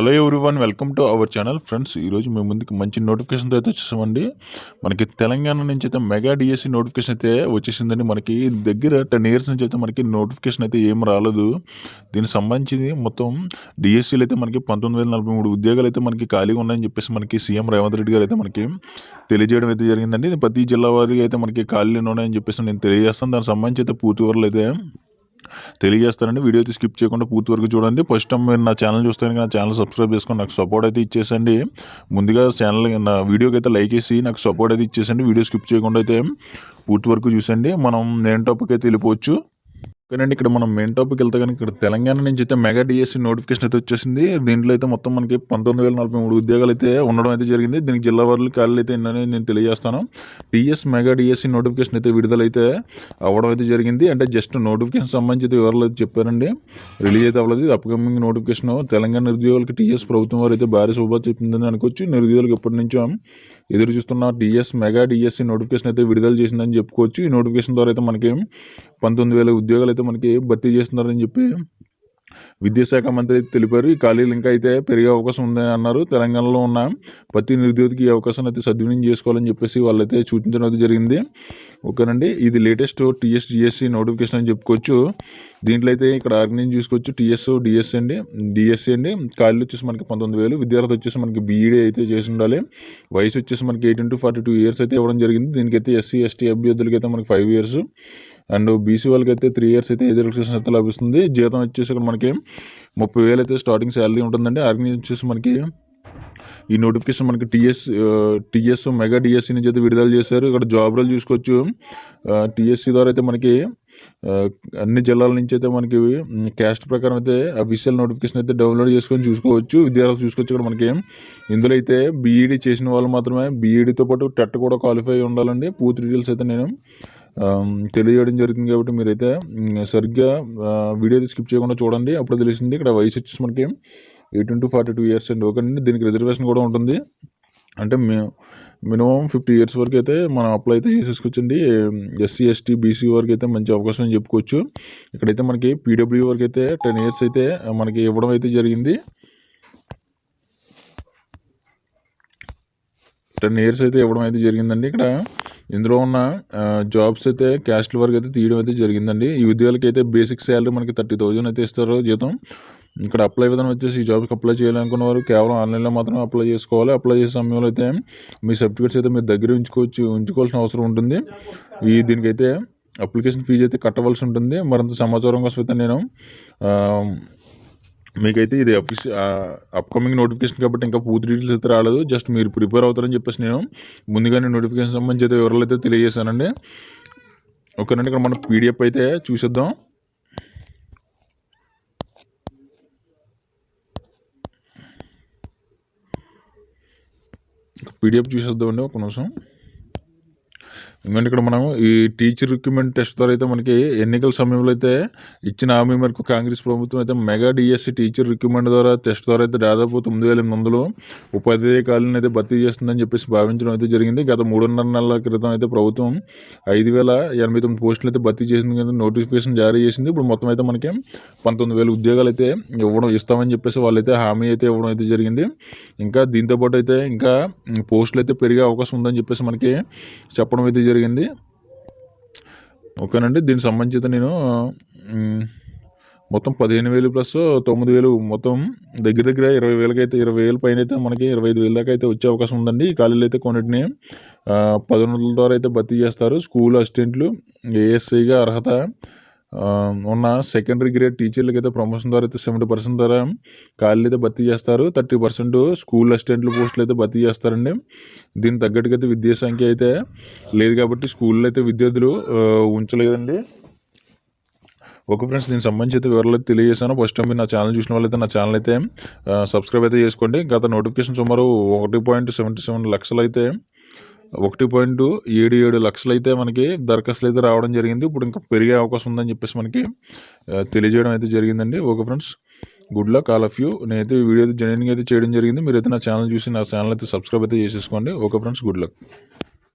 Hello one welcome to our channel. Friends ఈరోజు మేము ముందుకు మంచి నోటిఫికేషన్తో అయితే వచ్చేసామండి. మనకి తెలంగాణ నుంచి అయితే మెగా డిఎస్సి నోటిఫికేషన్ అయితే వచ్చేసిందండి. మనకి దగ్గర టెన్ ఇయర్స్ నుంచి అయితే మనకి నోటిఫికేషన్ అయితే ఏం రాలేదు. దీనికి సంబంధించి మొత్తం డిఎస్సీలు అయితే మనకి పంతొమ్మిది వేల నలభై మూడు ఉద్యోగాలు అయితే మనకి ఖాళీగా ఉన్నాయని చెప్పేసి మనకి సీఎం రేవంత్ రెడ్డి గారు అయితే మనకి తెలియజేయడం అయితే జరిగిందండి. ప్రతి జిల్లా వారికి అయితే మనకి ఖాళీలు ఉన్నాయని చెప్పేసి నేను తెలియజేస్తాను. దానికి సంబంధించి అయితే పూర్తి వరలు అయితే తెలియజేస్తానండి. వీడియో అయితే స్కిప్ చేయకుండా పూర్తి వరకు చూడండి. ఫస్ట్ టైం మీరు నా ఛానల్ చూస్తే నా ఛానల్ సబ్స్క్రైబ్ చేసుకొని నాకు సపోర్ట్ అయితే ఇచ్చేసండి. ముందుగా ఛానల్ నా వీడియోకి అయితే లైక్ వేసి నాకు సపోర్ట్ అయితే ఇచ్చేసండి. వీడియో స్కిప్ చేయకుండా అయితే పూర్తి వరకు చూసండి. మనం నేను టాపిక్ అయితే వెళ్ళిపోవచ్చు. ఓకేనండి ఇక్కడ మనం మెయిన్ టాపిక్ వెళ్తే కనుక ఇక్కడ తెలంగాణ నుంచి అయితే మెగా డిఎస్సి నోటిఫికేషన్ అయితే వచ్చేసింది. దీంట్లో అయితే మొత్తం మనకి పంతొమ్మిది వేల నలభై మూడు ఉద్యోగాలు అయితే ఉండడం అయితే జరిగింది. దీనికి జిల్లా వారులు ఖాళీలు అయితే ఎన్ననే నేను తెలియజేస్తాను. టీఎస్ మెగా డిఎస్సి నోటిఫికేషన్ అయితే విడుదలైతే అవ్వడం అయితే జరిగింది. అంటే జస్ట్ నోటిఫికేషన్ సంబంధించి వివరాలు అయితే చెప్పారండి. రిలీజ్ అయితే అవ్వలేదు. అప్కమింగ్ నోటిఫికేషన్ తెలంగాణ నిరుద్యోగులకి టీఎస్ ప్రభుత్వం వారు అయితే భారీ శుభా చెప్పిందని అనుకోవచ్చు. నిరుద్యోగులకు ఎప్పటి నుంచో ఎదురు చూస్తున్న టీఎస్ మెగా డిఎస్సి నోటిఫికేషన్ అయితే విడుదల చేసిందని చెప్పుకోవచ్చు. ఈ నోటిఫికేషన్ ద్వారా అయితే మనకి పంతొమ్మిది వేల ఉద్యోగాలు అయితే మనకి భర్తీ చేస్తున్నారని చెప్పి విద్యాశాఖ మంత్రి తెలిపారు. ఈ ఖాళీలు ఇంకా అయితే పెరిగే అవకాశం ఉందని అన్నారు. తెలంగాణలో ఉన్న ప్రతి నిరుద్యోగికి ఈ అవకాశం అయితే సద్వినియోగం చేసుకోవాలని చెప్పేసి వాళ్ళైతే సూచించడం అయితే జరిగింది. ఓకేనండి ఇది లేటెస్ట్ టీఎస్ డిఎస్సి నోటిఫికేషన్ అని చెప్పుకోవచ్చు. దీంట్లో అయితే ఇక్కడ ఆర్గనైజ్ చూసుకోవచ్చు టీఎస్ డిఎస్సి అండి. డిఎస్సి అండి. ఖాళీలు వచ్చేసి మనకి పంతొమ్మిది వేలు. విద్యార్థి వచ్చేసి మనకి బీఈడీ అయితే చేసి ఉండాలి. వయసు వచ్చేసి మనకి eighteen to forty two years అయితే ఇవ్వడం జరిగింది. దీనికైతే ఎస్సీ ఎస్టీ అభ్యర్థులకి అయితే మనకి ఫైవ్ ఇయర్స్ అండ్ బీసీ వాళ్ళకి అయితే త్రీ ఇయర్స్ అయితే ఏజ్ రిలాక్సేషన్ అయితే లభిస్తుంది. జీతం వచ్చేసి ఇక్కడ మనకి ముప్పై వేలు అయితే స్టార్టింగ్ శాలరీ ఉంటుందండి. ఆర్గనైజేషన్ వచ్చేసి మనకి ఈ నోటిఫికేషన్ మనకి టీఎస్ టీఎస్ మెగా డిఎస్సి నుంచి అయితే విడుదల చేశారు. ఇక్కడ జాబ్ రోల్ చూసుకోవచ్చు. టీఎస్సీ ద్వారా అయితే మనకి అన్ని జిల్లాల నుంచి అయితే మనకి క్యాస్ట్ ప్రకారం అయితే అఫీషియల్ నోటిఫికేషన్ అయితే డౌన్లోడ్ చేసుకొని చూసుకోవచ్చు. విద్యార్థులు చూసుకోవచ్చు ఇక్కడ మనకి. ఇందులో అయితే బీఈడీ చేసిన వాళ్ళు మాత్రమే బీఈడీతో పాటు టెట్ కూడా క్వాలిఫై ఉండాలండి. పూర్తి డీటెయిల్స్ అయితే నేను తెలియజేయడం జరుగుతుంది కాబట్టి మీరైతే సరిగ్గా వీడియో స్కిప్ చేయకుండా చూడండి. అప్పుడు తెలిసింది ఇక్కడ వయసు వచ్చేసి మనకి eighteen to forty two years అండి. ఓకే అండి దీనికి రిజర్వేషన్ కూడా ఉంటుంది. అంటే మినిమం ఫిఫ్టీ ఇయర్స్ వరకు అయితే మనం అప్లై అయితే చేసేసుకోవచ్చండి. ఎస్సీ ఎస్టీ బీసీ వరకు అయితే మంచి అవకాశం అని చెప్పుకోవచ్చు. ఇక్కడైతే మనకి పీడబ్ల్యూ వరకు అయితే టెన్ ఇయర్స్ అయితే మనకి ఇవ్వడం అయితే జరిగింది. టెన్ ఇయర్స్ అయితే ఇవ్వడం అయితే జరిగిందండి ఇక్కడ. ఇందులో ఉన్న జాబ్స్ అయితే క్యాస్ట్ వరకు అయితే తీయడం అయితే జరిగిందండి. ఈ ఉద్యోగాలకి అయితే బేసిక్ శాలరీ మనకి థర్టీ థౌజండ్ అయితే ఇస్తారు జీతం. ఇక్కడ అప్లై విధానం వచ్చేసి ఈ జాబ్కి అప్లై చేయాలనుకున్న వారు కేవలం ఆన్లైన్లో మాత్రమే అప్లై చేసుకోవాలి. అప్లై చేసే సమయంలో అయితే మీ సర్టిఫికేట్స్ అయితే మీరు దగ్గర ఉంచుకోవచ్చు ఉంచుకోవాల్సిన అవసరం ఉంటుంది. ఈ దీనికైతే అప్లికేషన్ ఫీజు అయితే కట్టవలసి ఉంటుంది. మరింత సమాచారం కోసం అయితే నేను మీకైతే ఇది అఫీస్ అప్కమింగ్ నోటిఫికేషన్ కాబట్టి ఇంకా పూర్తి డీటెయిల్స్ అయితే రాలేదు. జస్ట్ మీరు ప్రిపేర్ అవుతారని చెప్పేసి నేను ముందుగానే నోటిఫికేషన్ సంబంధించి అయితే వివరాలు అయితే తెలియజేశానండి. ఓకేనండి ఇక్కడ మన పీడిఎఫ్ అయితే చూసేద్దాం. ಪಿ ಡಿ ಎಫ್ ಜ್ಯೂಸ್ ಇದ್ದವನ್ನೇ ಕೊನೋಸು ఎందుకంటే ఇక్కడ మనం ఈ టీచర్ రిక్రూట్మెంట్ టెస్ట్ ద్వారా అయితే మనకి ఎన్నికల సమయంలో అయితే ఇచ్చిన హామీ మేరకు కాంగ్రెస్ ప్రభుత్వం అయితే మెగా డిఎస్సి టీచర్ రిక్రూట్మెంట్ ద్వారా టెస్ట్ ద్వారా అయితే దాదాపు తొమ్మిది వేల ఎనిమిది వందలు ఉపాధ్యాయ కాలను అయితే భర్తీ చేస్తుందని చెప్పేసి భావించడం అయితే జరిగింది. గత మూడున్నర నెలల క్రితం అయితే ప్రభుత్వం ఐదు వేల ఎనభై తొమ్మిది పోస్టులు అయితే భర్తీ చేసింది కింద నోటిఫికేషన్ జారీ చేసింది. ఇప్పుడు మొత్తం అయితే మనకి పంతొమ్మిది వేల ఉద్యోగాలు అయితే ఇవ్వడం ఇస్తామని చెప్పేసి వాళ్ళైతే హామీ అయితే ఇవ్వడం అయితే జరిగింది. ఇంకా దీంతోపాటు అయితే ఇంకా పోస్టులు అయితే పెరిగే అవకాశం ఉందని చెప్పేసి మనకి చెప్పడం అయితే జరిగింది. ఓకేనండి. దీనికి సంబంధించి నేను మొత్తం పదిహేను వేలు ప్లస్ తొమ్మిది వేలు మొత్తం దగ్గర దగ్గర ఇరవై వేలకి అయితే ఇరవై వేల పైన అయితే మనకి ఇరవై ఐదు వేల దాకా అయితే వచ్చే అవకాశం ఉందండి. ఈ ఖాళీలు అయితే కొన్నిటిని పదొన్నతుల ద్వారా అయితే భర్తీ చేస్తారు. స్కూల్ అసిస్టెంట్లు ఏఎస్ఐగా అర్హత ఉన్న సెకండరీ గ్రేడ్ టీచర్లకి అయితే ప్రమోషన్ ద్వారా అయితే సెవెంటీ పర్సెంట్ ద్వారా ఖాళీలు అయితే భర్తీ చేస్తారు. థర్టీ పర్సెంట్ స్కూల్ అసిస్టెంట్లు పోస్టులు అయితే భర్తీ చేస్తారండి. దీనికి తగ్గట్టుగా అయితే విద్యా సంఖ్య అయితే లేదు కాబట్టి స్కూల్లో అయితే విద్యార్థులు ఉంచలేదండి. ఓకే ఫ్రెండ్స్ దీనికి సంబంధించి అయితే వివరాలు అయితే తెలియజేశాను. ఫస్ట్ టైం మీరు నా ఛానల్ చూసిన వాళ్ళైతే నా ఛానల్ అయితే సబ్స్క్రైబ్ అయితే చేసుకోండి. గత నోటిఫికేషన్ సుమారు ఒకటి పాయింట్ సెవెంటీ సెవెన్ లక్షలు అయితే ఒకటి పాయింట్ ఏడు ఏడు లక్షలు అయితే మనకి దరఖాస్తులు అయితే రావడం జరిగింది. ఇప్పుడు ఇంకా పెరిగే అవకాశం ఉందని చెప్పేసి మనకి తెలియజేయడం అయితే జరిగిందండి. Okay friends good luck all of you. నేనైతే వీడియో అయితే జెన్యున్గా అయితే చేయడం జరిగింది. మీరైతే నా ఛానల్ చూసి నా ఛానల్ అయితే సబ్స్క్రైబ్ అయితే చేసేసుకోండి. Okay friends good luck.